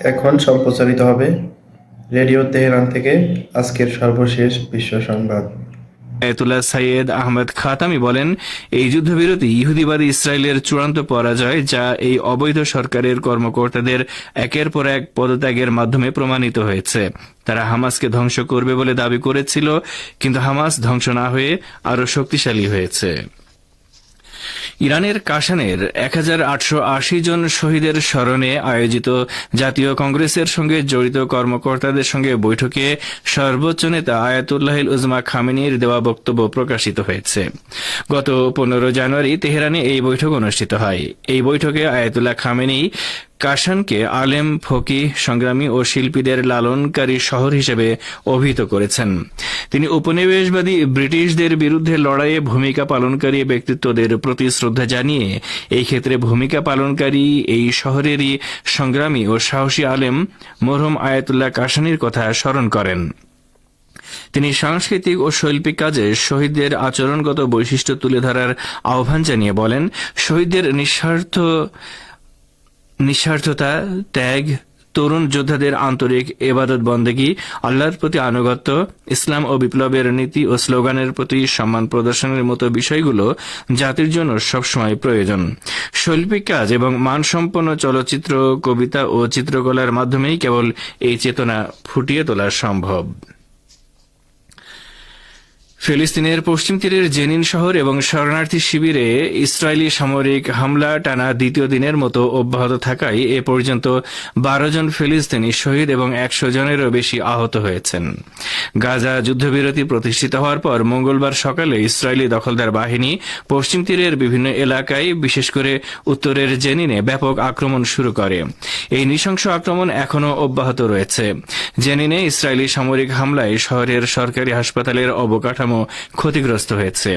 এখন সম্প্রচারিত হবে রেডিও তেহরান থেকে আজকের সর্বশেষ বিশ্ব সংবাদ। আয়াতুল্লাহ সাইয়েদ আহমেদ খাতামি বলেন, এই যুদ্ধবিরতি ইহুদিবাদী ইসরায়েলের চূড়ান্ত পরাজয় যা এই অবৈধ সরকারের কর্মকর্তাদের একের পর এক পদত্যাগের মাধ্যমে প্রমাণিত হয়েছে। তারা হামাসকে ধ্বংস করবে বলে দাবি করেছিল, কিন্তু হামাস ধ্বংস না হয়ে আরও শক্তিশালী হয়েছে। ইরানের কাশানের এক হাজার আটশো আশি জন শহীদের স্মরণে আয়োজিত জাতীয় কংগ্রেসের সঙ্গে জড়িত কর্মকর্তাদের সঙ্গে বৈঠকে সর্বোচ্চ নেতা আয়াতুল্লাহিল উজমা খামিনীর দেওয়া বক্তব্য প্রকাশিত হয়েছে। গত পনেরো জানুয়ারি তেহরানে এই বৈঠক অনুষ্ঠিত হয়। এই বৈঠকে আয়াতুল্লাহ খামেনি কাশানকে আলেম, ফকি, সংগ্রামী ও শিল্পীদের লালনকারী শহর হিসেবে অভিহিত করেছেন। তিনি উপনিবেশবাদী ব্রিটিশদের বিরুদ্ধে লড়াইয়ে ভূমিকা পালনকারী ব্যক্তিত্বদের প্রতি শ্রদ্ধা জানিয়ে এই ক্ষেত্রে ভূমিকা পালনকারী এই শহরেরই সংগ্রামী ও সাহসী আলেম মরহুম আয়াতুল্লাহ কাশানির কথা স্মরণ করেন। তিনি সাংস্কৃতিক ও শৈল্পিক কাজে শহীদদের আচরণগত বৈশিষ্ট্য তুলে ধরার আহ্বান জানিয়ে বলেন, শহীদদের নিঃস্বার্থ নিঃস্বার্থতা, ত্যাগ, তরুণ যোদ্ধাদের আন্তরিক এবাদত বন্দেগী, আল্লাহর প্রতি আনুগত্য, ইসলাম ও বিপ্লবের নীতি ও স্লোগানের প্রতি সম্মান প্রদর্শনের মতো বিষয়গুলো জাতির জন্য সবসময় প্রয়োজন। শৈল্পিক কাজ এবং মানসম্পন্ন চলচ্চিত্র, কবিতা ও চিত্রকলার মাধ্যমেই কেবল এই চেতনা ফুটিয়ে তোলা সম্ভব। ফিলিস্তিনের পশ্চিম তীরের জেনিন শহর এবং শরণার্থী শিবিরে ইসরায়েলি সামরিক হামলা টানা দ্বিতীয় দিনের মতো অব্যাহত থাকায় এ পর্যন্ত বারো জন ফিলিস্তিনি শহীদ এবং একশো জনেরও বেশি আহত হয়েছেন। গাজা যুদ্ধবিরতি প্রতিষ্ঠিত হওয়ার পর মঙ্গলবার সকালে ইসরায়েলি দখলদার বাহিনী পশ্চিম তীরের বিভিন্ন এলাকায়, বিশেষ করে উত্তরের জেনিনে, ব্যাপক আক্রমণ শুরু করে। এই নৃশংস আক্রমণ এখনও অব্যাহত রয়েছে। জেনিনে ইসরায়েলি সামরিক হামলায় শহরের সরকারি হাসপাতালের অবকাঠামো ক্ষতিগ্রস্ত হয়েছে।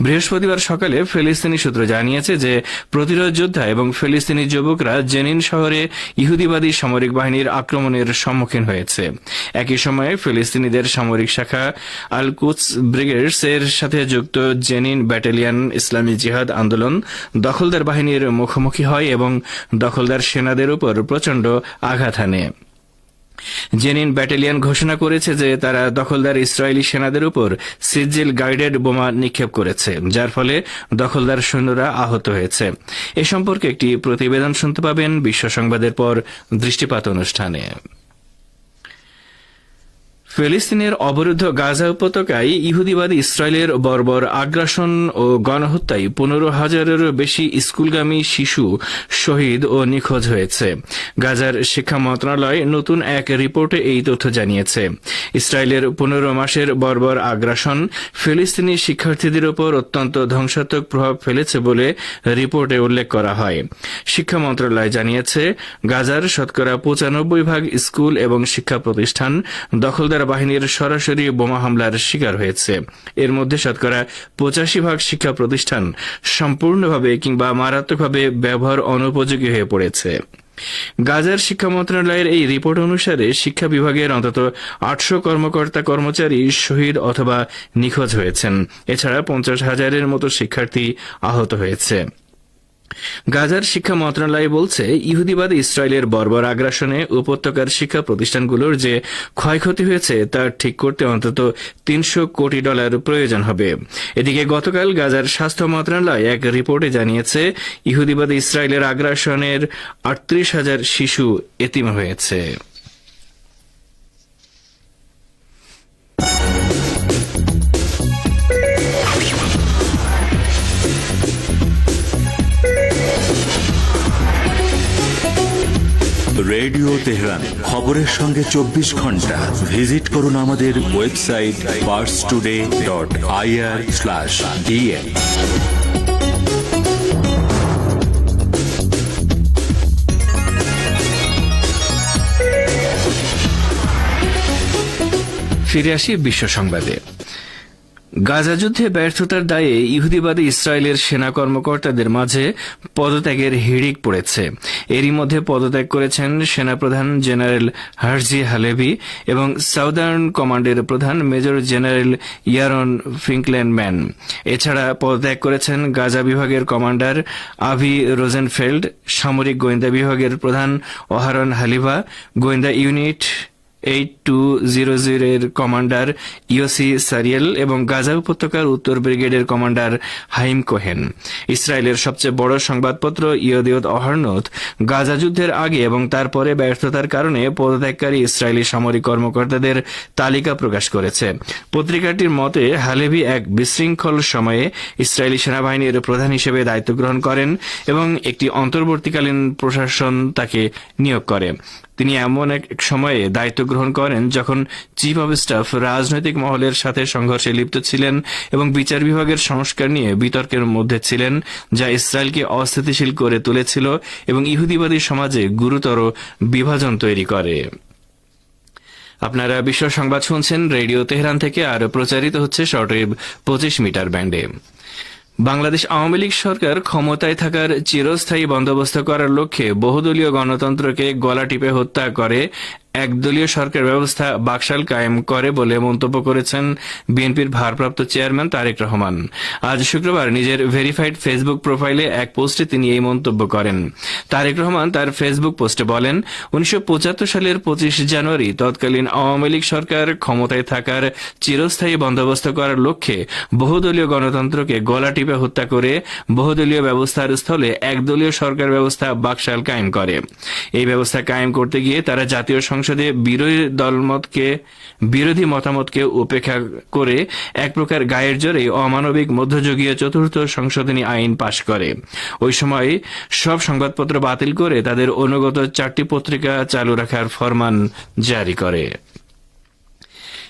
বৃহস্পতিবার সকালে ফিলিস্তিনি সূত্র জানিয়েছে যে, প্রতিরোধ যোদ্ধা এবং ফিলিস্তিনি যুবকরা জেনিন শহরে ইহুদিবাদী সামরিক বাহিনীর আক্রমণের সম্মুখীন হয়েছে। একই সময়ে ফিলিস্তিনিদের সামরিক শাখা আল কুৎস ব্রিগেডস এর সাথে যুক্ত জেনিন ব্যাটালিয়ন ইসলামী জিহাদ আন্দোলন দখলদার বাহিনীর মুখোমুখি হয় এবং দখলদার সেনাদের উপর প্রচণ্ড আঘাত হানে। জেনিন ব্যাটালিয়ন ঘোষণা করেছে যে তারা দখলদার ইসরায়েলি সেনাদের উপর সিজিল গাইডেড বোমা নিক্ষেপ করেছে, যার ফলে দখলদার সৈন্যরা আহত হয়েছে। এ সম্পর্কে একটি প্রতিবেদন শুনতে পাবেন বিশ্ব সংবাদের পর দৃষ্টিপাত অনুষ্ঠানে। ফিলিস্তিনের অবরুদ্ধ গাজা উপত্যকায় ইহুদিবাদী ইসরায়েলের বর্বর আগ্রাসন ও গণহত্যায় পনেরো হাজারেরও বেশি স্কুলগামী শিশু শহীদ ও নিখোঁজ হয়েছে। গাজার শিক্ষা মন্ত্রণালয় নতুন এক রিপোর্টে এই তথ্য জানিয়েছে। ইসরায়েলের পনেরো মাসের বর্বর আগ্রাসন ফিলিস্তিনি শিক্ষার্থীদের উপর অত্যন্ত ধ্বংসাত্মক প্রভাব ফেলেছে বলে রিপোর্টে উল্লেখ করা হয়। শিক্ষা মন্ত্রণালয় জানিয়েছে, গাজার শতকরা পঁচানব্বই ভাগ স্কুল এবং শিক্ষা প্রতিষ্ঠান দখলদার বাহিনীর সরাসরি বোমা হামলার শিকার হয়েছে। এর মধ্যে শতকরা পঁচাশি ভাগ শিক্ষা প্রতিষ্ঠান সম্পূর্ণভাবে কিংবা মারাত্মকভাবে ব্যবহার অনুপযোগী হয়ে পড়েছে। গাজার শিক্ষা মন্ত্রণালয়ের এই রিপোর্ট অনুসারে শিক্ষা বিভাগের অন্তত আটশো কর্মকর্তা কর্মচারী শহীদ অথবা নিখোঁজ হয়েছেন। এছাড়া পঞ্চাশ হাজারের মতো শিক্ষার্থী আহত হয়েছে। গাজার শিক্ষা মন্ত্রণালয় বলছে, ইহুদিবাদ ইসরায়েলের বর্বর আগ্রাসনে উপত্যকার শিক্ষা প্রতিষ্ঠানগুলোর যে ক্ষয়ক্ষতি হয়েছে, তা ঠিক করতে অন্তত তিনশো কোটি ডলার প্রয়োজন হবে। এদিকে গতকাল গাজার স্বাস্থ্য মন্ত্রণালয় এক রিপোর্টে জানিয়েছে, ইহুদিবাদ ইসরায়েলের আগ্রাসনের আটত্রিশ হাজার শিশু এতিম হয়েছে। Radio Tehran. খবরের সঙ্গে চব্বিশ ঘণ্টা। ভিজিট করুন আমাদের website Pars today dot IR slash ফিরে আসি বিশ্ব সংবাদে। গাজা যুদ্ধে ব্যর্থতার দায়ে ইহুদিবাদী ইসরায়েলের সেনা কর্মকর্তাদের মাঝে পদত্যাগের হিড়িক পড়েছে। এরই মধ্যে পদত্যাগ করেছেন সেনাপ্রধান জেনারেল হার্জি হালেভি এবং সাউদার্ন কমান্ডের প্রধান মেজর জেনারেল ইয়ারন ফিঙ্কল্যান্ডম্যান। এছাড়া পদত্যাগ করেছেন গাজা বিভাগের কমান্ডার আভি রোজেনফেল্ড, সামরিক গোয়েন্দা বিভাগের প্রধান ওহারন হালিভা, গোয়েন্দা ইউনিট এইট টু জিরো জিরোর কমান্ডার ইওসি সারিয়েল এবং গাজা উপত্যকার উত্তর ব্রিগেডের কমান্ডার হাইম কোহেন। ইসরায়েলের সবচেয়ে বড় সংবাদপত্র ইয়দিয়ত অহরনত গাজা যুদ্ধের আগে এবং তারপরে ব্যর্থতার কারণে পদত্যাগকারী ইসরায়েলি সামরিক কর্মকর্তাদের তালিকা প্রকাশ করেছে। পত্রিকাটির মতে, হালেভি এক বিশৃঙ্খল সময়ে ইসরায়েলি সেনাবাহিনীর প্রধান হিসেবে দায়িত্ব গ্রহণ করেন এবং একটি অন্তর্বর্তীকালীন প্রশাসন তাকে নিয়োগ করে। তিনি এমন এক সময়ে দায়িত্ব গ্রহণ করেন যখন চিফ অব স্টাফ রাজনৈতিক মহলের সাথে সংঘর্ষে লিপ্ত ছিলেন এবং বিচার বিভাগের সংস্কার নিয়ে বিতর্কের মধ্যে ছিলেন, যা ইসরায়েলকে অস্থিতিশীল করে তুলেছিল এবং ইহুদিবাদী সমাজে গুরুতর বিভাজন তৈরি করে। আপনারা বিশ্ব সংবাদ শুনছেন রেডিও তেহরান থেকে, আর প্রচারিত হচ্ছে শর্টওয়েভ পঁচিশ মিটার ব্যান্ডে। বাংলাদেশ আওয়ামী লীগ সরকার ক্ষমতায় থাকার চিরস্থায়ী বন্দোবস্ত করার লক্ষ্যে বহুদলীয় গণতন্ত্রকে গলা টিপে হত্যা করে একদলীয় সরকার ব্যবস্থা বাকশাল কায়েম করে বলে মন্তব্য করেছেন বিএনপির ভারপ্রাপ্ত চেয়ারম্যান তারেক রহমান। আজ শুক্রবার নিজের ভেরিফাইড ফেসবুক প্রোফাইলে এক পোস্টে তিনি এই মন্তব্য করেন। তারেক রহমান তার ফেসবুক পোস্টে বলেন, উনিশশো পঁচাত্তর সালের পঁচিশ জানুয়ারি তৎকালীন আওয়ামী লীগ সরকার ক্ষমতায় থাকার চিরস্থায়ী বন্দোবস্ত করার লক্ষ্যে বহুদলীয় গণতন্ত্রকে গলা টিপে হত্যা করে বহুদলীয় ব্যবস্থার স্থলে একদলীয় সরকার ব্যবস্থা বাকশাল কায়েম করে। এই ব্যবস্থা কায়েম করতে গিয়ে তারা জাতীয় বিরোধী দলমতকে, বিরোধী মতামতকে উপেক্ষা করে এক প্রকার গায়ের জোরে অমানবিক মধ্যযুগীয় চতুর্থ সংশোধনী আইন পাশ করে। ওই সময় সব সংবাদপত্র বাতিল করে তাদের অনুগত চারটি পত্রিকা চালু রাখার ফরমান জারি করে।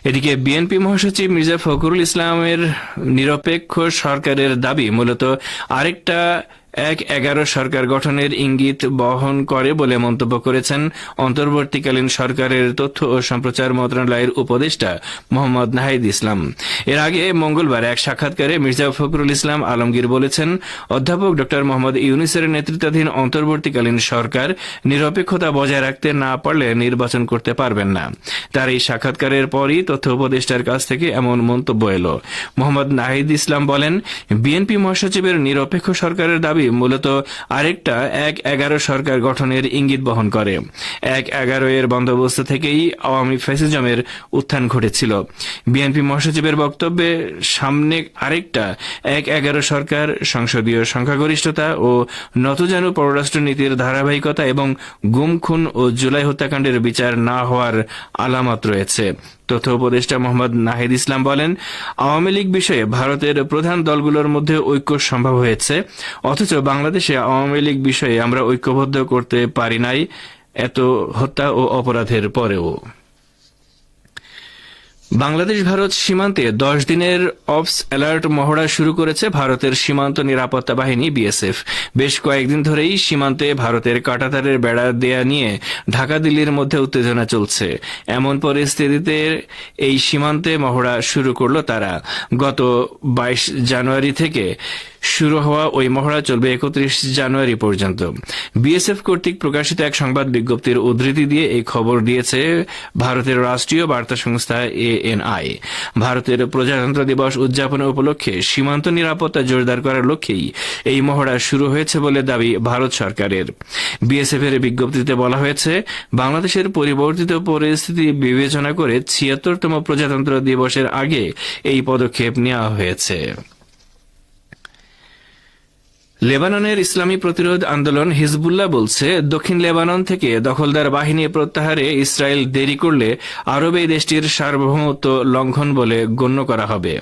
এদিকে বিএনপি মহাসচিব মির্জা ফখরুল ইসলামের নিরপেক্ষ সরকারের দাবি মূলত আরেকটা এক এগারো সরকার গঠনের ইঙ্গিত বহন করে বলে মন্তব্য করেছেন অন্তর্বর্তীকালীন সরকারের তথ্য ও সম্প্রচার মন্ত্রণালয়ের উপদেষ্টা মোহাম্মদ নাহিদ ইসলাম। এর আগে মঙ্গলবার এক সাক্ষাৎকারে মির্জা ফখরুল ইসলাম আলমগীর বলেছেন, অধ্যাপক ড মোহাম্মদ ইউনিসের নেতৃত্বাধীন অন্তর্বর্তীকালীন সরকার নিরপেক্ষতা বজায় রাখতে না পারলে নির্বাচন করতে পারবেন না। তার এই সাক্ষাৎকারের পরই তথ্য উপদেষ্টার কাছ থেকে এমন মন্তব্য এলো। মোহাম্মদ নাহিদ ইসলাম বলেন, বিএনপি মহাসচিবের নিরপেক্ষ সরকারের দাবি মূলত আরেকটা এক এগারো সরকার গঠনের ইঙ্গিত বহন করে। এক এগারো এর বন্দোবস্ত থেকেই আওয়ামী ফ্যাসিজমের উত্থান ঘটেছিল। বিএনপি মহাসচিবের বক্তব্যে সামনে আরেকটা এক এগারো সরকার সংসদীয় সংখ্যাগরিষ্ঠতা ও নতজানু পররাষ্ট্রনীতির ধারাবাহিকতা এবং গুম খুন ও জুলাই হত্যাকাণ্ডের বিচার না হওয়ার আলামত রয়েছে। তথ্য উপদেষ্টা মোহাম্মদ নাহিদ ইসলাম বলেন, আওয়ামী লীগ বিষয়ে ভারতের প্রধান দলগুলোর মধ্যে ঐক্য সম্ভব হয়েছে, অথচ বাংলাদেশে আওয়ামী লীগ বিষয়ে আমরা ঐক্যবদ্ধ করতে পারি নাই, এত হত্যা ও অপরাধের পরেও। বাংলাদেশ ভারত সীমান্তে দশ দিনের অবস অ্যালার্ট মহড়া শুরু করেছে ভারতের সীমান্ত নিরাপত্তা বাহিনী, বিএসএফ। বেশ কয়েকদিন ধরেই সীমান্তে ভারতের কাটাতারের বেড়া দেয়া নিয়ে ঢাকা, দিল্লির মধ্যে উত্তেজনা চলছে। এমন পরিস্থিতিতে এই সীমান্তে মহড়া শুরু করল তারা। গত বাইশ জানুয়ারি থেকে শুরু হওয়া ওই মহড়া চলবে একত্রিশ জানুয়ারি পর্যন্ত। বিএসএফ কর্তৃক প্রকাশিত এক সংবাদ বিজ্ঞপ্তির উদ্ধৃতি দিয়ে এই খবর দিয়েছে ভারতের রাষ্ট্রীয় বার্তা সংস্থা এএনআই। ভারতের প্রজাতন্ত্র দিবস উদযাপনের উপলক্ষে সীমান্ত নিরাপত্তা জোরদার করার লক্ষ্যেই এই মহড়া শুরু হয়েছে বলে দাবি ভারত সরকারের। বিএসএফ এর বিজ্ঞপ্তিতে বলা হয়েছে, বাংলাদেশের পরিবর্তিত পরিস্থিতি বিবেচনা করে ছিয়াত্তরতম প্রজাতন্ত্র দিবসের আগে এই পদক্ষেপ নেওয়া হয়েছে। লেবাননের ইসলামী প্রতিরোধ আন্দোলন হিজবুল্লাহ বলছে, দক্ষিণ লেবানন থেকে দখলদার বাহিনী প্রত্যাহারে ইসরায়েল দেরি করলে আরব এই দেশটির সার্বভৌমত্ব লঙ্ঘন বলে গণ্য করা হবে।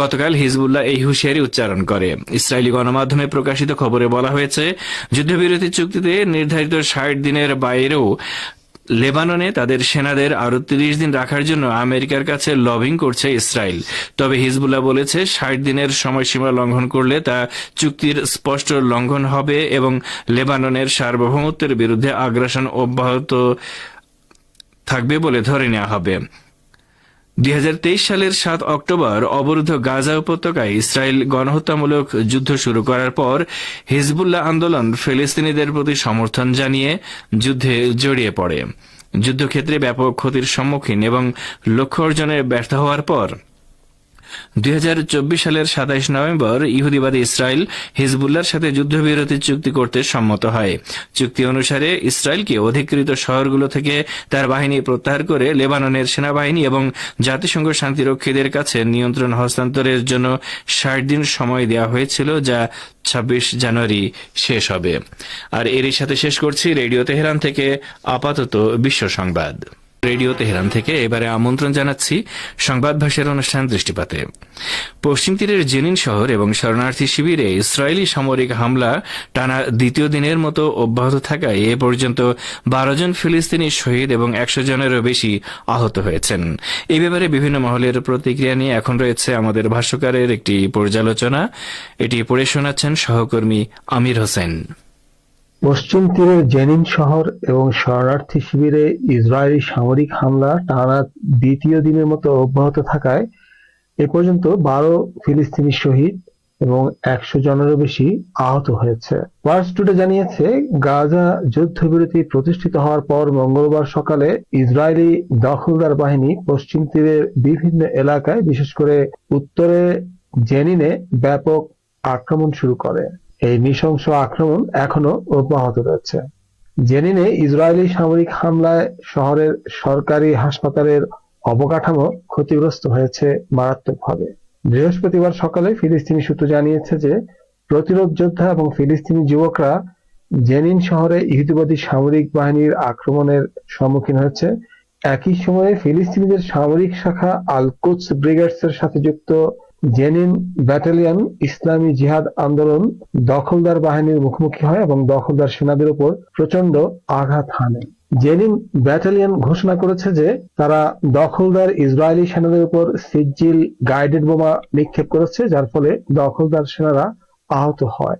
গতকাল হিজবুল্লাহ এই হুঁশিয়ারি উচ্চারণ করে। ইসরায়েলি গণমাধ্যমে প্রকাশিত খবরে বলা হয়েছে, যুদ্ধবিরতি চুক্তিতে নির্ধারিত ষাট দিনের বাইরেও লেবাননে তাদের সেনাদের আরও তিরিশ দিন রাখার জন্য আমেরিকার কাছে লবিং করছে ইসরায়েল। তবে হিজবুল্লাহ বলেছে, ষাট দিনের সময়সীমা লঙ্ঘন করলে তা চুক্তির স্পষ্ট লঙ্ঘন হবে এবং লেবাননের সার্বভৌমত্বের বিরুদ্ধে আগ্রাসন অব্যাহত থাকবে বলে ধরে নেওয়া হবে। দুই হাজার তেইশ সালের সাত অক্টোবর অবরুদ্ধ গাজা উপত্যকায় ইসরায়েল গণহত্যামূলক যুদ্ধ শুরু করার পর হিজবুল্লাহ আন্দোলন ফিলিস্তিনিদের প্রতি সমর্থন জানিয়ে যুদ্ধে জড়িয়ে পড়ে। যুদ্ধক্ষেত্রে ব্যাপক ক্ষতির সম্মুখীন এবং লক্ষ্য অর্জনে ব্যর্থ হওয়ার পর দুই হাজার চব্বিশ সালের সাতাইশ নভেম্বর ইহুদিবাদী ইসরায়েল হিজবুল্লার সাথে যুদ্ধবিরতি চুক্তি করতে সম্মত হয়। চুক্তি অনুসারে ইসরায়েলকে অধিকৃত শহরগুলো থেকে তার বাহিনী প্রত্যাহার করে লেবাননের সেনাবাহিনী এবং জাতিসংঘ শান্তিরক্ষীদের কাছে নিয়ন্ত্রণ হস্তান্তরের জন্য ষাট দিন সময় দেওয়া হয়েছিল, যা ছাব্বিশ জানুয়ারি শেষ হবে। আর এরই সাথে শেষ করছি রেডিও তেহরান থেকে আপাতত বিশ্ব সংবাদ। রেডিও তেহরান থেকে এবারে আমন্ত্রণ জানাচ্ছি সংবাদ ভাষার অনুষ্ঠান দৃষ্টিপাতে। পশ্চিম তীরের জেনিন শহর এবং শরণার্থী শিবিরে ইসরায়েলি সামরিক হামলা টানা দ্বিতীয় দিনের মতো অব্যাহত থাকায় এ পর্যন্ত বারো জন ফিলিস্তিনি শহীদ এবং একশো জনেরও বেশি আহত হয়েছেন। এই ব্যাপারে বিভিন্ন মহলের প্রতিক্রিয়া নিয়ে এখন রয়েছে আমাদের ভাষ্যকারের একটি পর্যালোচনা। এটি পড়ে শোনাচ্ছেন সহকর্মী আমির হোসেন। পশ্চিম তীরের জেনিন শহর এবং শরণার্থী শিবিরে ইসরায়েলি সামরিক হামলা টানা দ্বিতীয় দিনের মতো অব্যাহত থাকায় এ পর্যন্ত বারো ফিলিস্তিনি শহীদ এবং একশো জনেরও বেশি আহত হয়েছে। ওয়ার্স টুডে জানিয়েছে, গাজা যুদ্ধবিরতি প্রতিষ্ঠিত হওয়ার পর মঙ্গলবার সকালে ইসরায়েলি দখলদার বাহিনী পশ্চিম তীরের বিভিন্ন এলাকায়, বিশেষ করে উত্তরে জেনিনে ব্যাপক আক্রমণ শুরু করে। এই নৃশংস আক্রমণ এখনও অব্যাহত রয়েছে। জেনিনে ইসরায়েলি সামরিক হামলায় শহরের সরকারি হাসপাতালের অবকাঠামো ক্ষতিগ্রস্ত হয়েছে মারাত্মকভাবে। বৃহস্পতিবার সকালে ফিলিস্তিনি সূত্র জানিয়েছে যে, প্রতিরোধ যোদ্ধা এবং ফিলিস্তিনি যুবকরা জেনিন শহরে ইহুদিবাদী সামরিক বাহিনীর আক্রমণের সম্মুখীন হয়েছে। একই সময়ে ফিলিস্তিনিদের সামরিক শাখা আল কুদস ব্রিগেডসের সাথে যুক্ত জেনিন ব্যাটালিয়ন, ইসলামী জিহাদ আন্দোলন, দখলদার বাহিনীর মুখোমুখি হয় এবং দখলদার সেনাদের উপর প্রচণ্ড আঘাত হানে। জেনিন ব্যাটালিয়ন ঘোষণা করেছে যে তারা দখলদার ইসরায়েলি সেনাদের উপর সিজিল গাইডেড বোমা নিক্ষেপ করেছে, যার ফলে দখলদার সেনারা আহত হয়।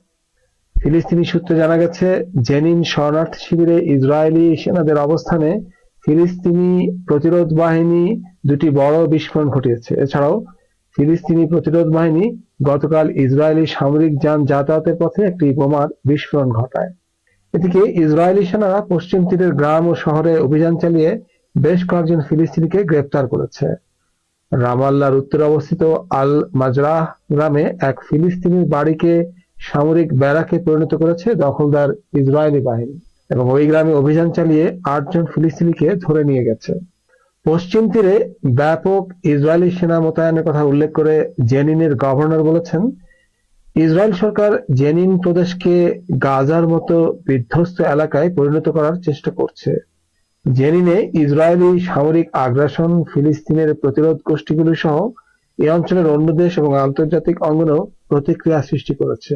ফিলিস্তিনি সূত্রে জানা গেছে, জেনিন শরণার্থী শিবিরে ইসরায়েলি সেনাদের অবস্থানে ফিলিস্তিনি প্রতিরোধ বাহিনী দুটি বড় বিস্ফোরণ ঘটিয়েছে। এছাড়াও ফিলিস্তিনি প্রতিরোধ বাহিনী গতকাল ইসরায়েলি সামরিক যান যাতায়াতের পথে একটি বোমার বিস্ফোরণ ঘটায়। এদিকে ইসরায়েলি সেনারা পশ্চিম তীরের গ্রাম ও শহরে অভিযান চালিয়ে বেশ কয়েকজন ফিলিস্তিনিকে গ্রেপ্তার করেছে। রামাল্লার উত্তরে অবস্থিত আল মাজরাহ গ্রামে এক ফিলিস্তিনির বাড়িকে সামরিক ব্যারাকে পরিণত করেছে দখলদার ইসরায়েলি বাহিনী এবং ওই গ্রামে অভিযান চালিয়ে আটজন ফিলিস্তিনিকে ধরে নিয়ে গেছে। পশ্চিম তীরে ব্যাপক ইসরায়েলি সেনা মোতায়েনের কথা উল্লেখ করে জেনিনের গভর্নর বলেছেন, ইসরায়েল সরকার জেনিন প্রদেশকে গাজার মতো বিধ্বস্ত এলাকায় পরিণত করার চেষ্টা করছে। জেনিনে ইসরায়েলি সামরিক আগ্রাসন, ফিলিস্তিনের প্রতিরোধ গোষ্ঠীগুলি সহ এই অঞ্চলের অন্য দেশ এবং আন্তর্জাতিক অঙ্গনেও প্রতিক্রিয়া সৃষ্টি করেছে।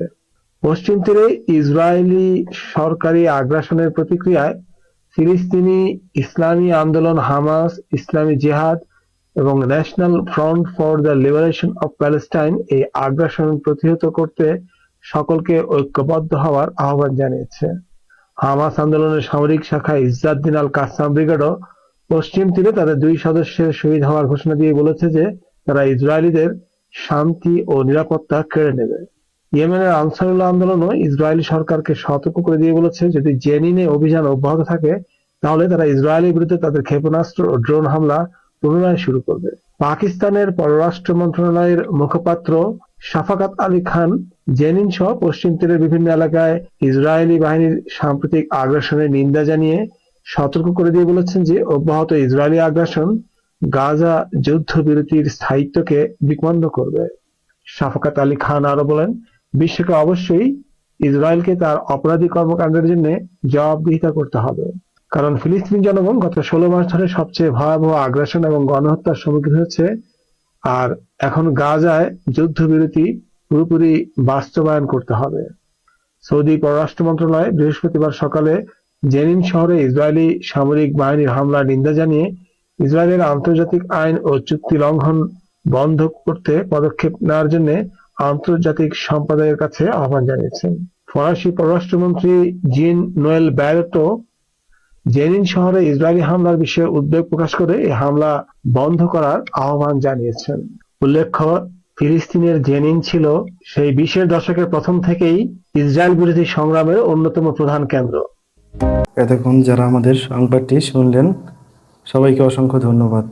পশ্চিম তীরে ইসরায়েলি সরকারি আগ্রাসনের প্রতিক্রিয়ায় ফিলিস্তিনি ইসলামী আন্দোলন, হামাস, ইসলামী জিহাদ এবং National Front for the Liberation of Palestine এই আগ্রাসন প্রতিহত করতে সকলকে ঐক্যবদ্ধ হওয়ার আহ্বান জানিয়েছে। হামাস আন্দোলনের সামরিক শাখা ইজ্জাদ্দিন আল কাসাম ব্রিগেডও পশ্চিম তীরে তাদের দুই সদস্যের শহীদ হওয়ার ঘোষণা দিয়ে বলেছে যে তারা ইসরায়েলিদের শান্তি ও নিরাপত্তা কেড়ে নেবে। ইয়েমেনের আনসারুল্লাহ আন্দোলনও ইসরায়েলি সরকারকে সতর্ক করে দিয়ে বলেছে, যদি জেনিনে অভিযান অব্যাহত থাকে, তাহলে তারা ইসরায়েলের বিরুদ্ধে তাদের ক্ষেপণাস্ত্র ও ড্রোন হামলা পুনরায় শুরু করবে। পাকিস্তানের পররাষ্ট্র মন্ত্রণালয়ের মুখপাত্র শাফাকাত আলী খান জেনিন সহ পশ্চিম তীরের বিভিন্ন এলাকায় ইসরায়েলি বাহিনীর সাম্প্রতিক আগ্রাসনের নিন্দা জানিয়ে সতর্ক করে দিয়ে বলেছেন যে, অব্যাহত ইসরায়েলি আগ্রাসন গাজা যুদ্ধবিরতির স্থায়িত্বকে বিপন্ন করবে। শাফাকাত আলী খান আরও বলেন বিশ্বকে অবশ্যই ইসরায়েলকে তার অপরাধী কর্মকাণ্ডের জন্য জবাবদিহিতা করতে হবে। কারণ ফিলিস্তিনি জনগণ গত ষোলো মাস ধরে সবচেয়ে ভয়াবহ আগ্রাসন এবং গণহত্যার সম্মুখীন হয়েছে। আর এখন গাজায় যুদ্ধবিরতি পুরোপুরি বাস্তবায়ন করতে হবে। সৌদি পররাষ্ট্র মন্ত্রণালয় বৃহস্পতিবার সকালে জেনিন শহরে ইসরায়েলি সামরিক বাহিনীর হামলার নিন্দা জানিয়ে ইসরায়েলের আন্তর্জাতিক আইন ও চুক্তি লঙ্ঘন বন্ধ করতে পদক্ষেপ নেওয়ার জন্য আন্তর্জাতিক সম্প্রদায়ের কাছে আহ্বান জানিয়েছেন। ফরাসি পররাষ্ট্রমন্ত্রী জিন নোয়েল ব্যারটো জেনিন শহরে ইসরায়েলি হামলার বিষয়ে উদ্বেগ প্রকাশ করে এই হামলা বন্ধ করার আহ্বান জানিয়েছেন। উল্লেখ্য, ফিলিস্তিনের জেনিন ছিল সেই বিশের দশকের প্রথম থেকেই ইসরায়েল বিরোধী সংগ্রামের অন্যতম প্রধান কেন্দ্র। এতক্ষণ যারা আমাদের সংবাদটি শুনলেন, সবাইকে অসংখ্য ধন্যবাদ।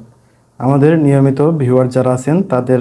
আমাদের নিয়মিত ভিউয়ার যারা আছেন, তাদের